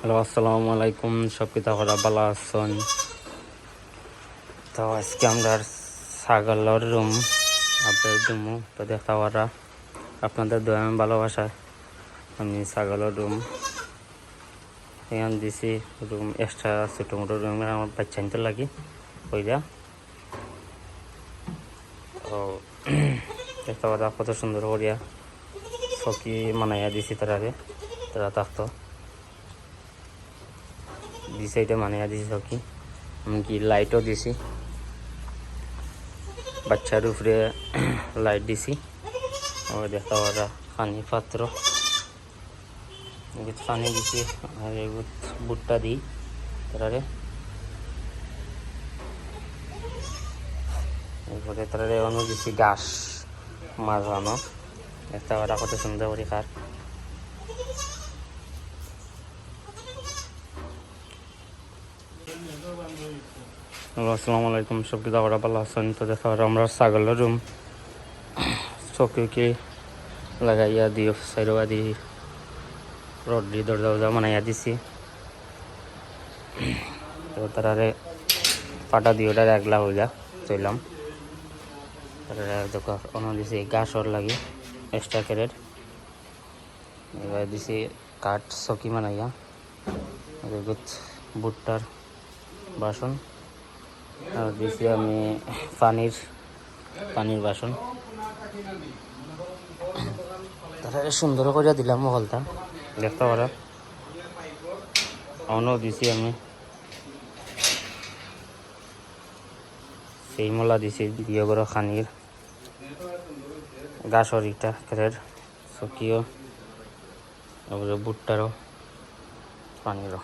Hello, আসসালামু আলাইকুম সব পিতা করা ভালো আছেন? তো আজকে আমরা ছাগলের রুম আপডেট দিমু তো দেখা ওরা আপনাদের দয়া ভালোবাসা, আমি ছাগলের রুম এখান দিছি রুম এক্সট্রা ছোটো মোটো রুম আমার বাচ্চা নিতে লাগি ওইটা তো দেখতে পারা কত সুন্দর করিয়া সকি মানাইয়া দিছি তারারে, তারা থাকতো। দি সাইডে মানাইয়া দিছি সকি এমনকি লাইটও দিছি। বাচ্চার উপরে লাইট দিছি। ও দেখা পারা পানি পাত্র পানি দিছি আর এগুলো বুটটা দিই তারারে এরপরে তারারে অন্য দিছি ঘাস মাছ আনো দেখতে পারা কত সুন্দর করে খার আসসালামু আলাইকুম। সব কিছু আমরা ভালো আছেন? তো দেখা আমরা ছাগলের রুম চৌকিকে লাগাইয়া দিও সাইডবা দি, রড দি, দরজা দরজা বানাইয়া দিছি। তো তারারে পাটা দিয়ে ওটা একলা হয়ে যা চললাম দোকান দিছি গাছর লাগি এক্সট্রা ক্যারেট এবার দিছি কাঠ চকি বানাইয়া। ভুট্টার বাসন। আর দিছি আমি পানির পানির বাসন। তারপরে সুন্দর করে দিলাম মহলটা। দেখতে পারা। অন্য দিছি আমি। সেই মলা দিছি দিয়ে করে খানির। গাছর ইটা খেরের চকিও তারপরে ভুট্টারও, পানিরও।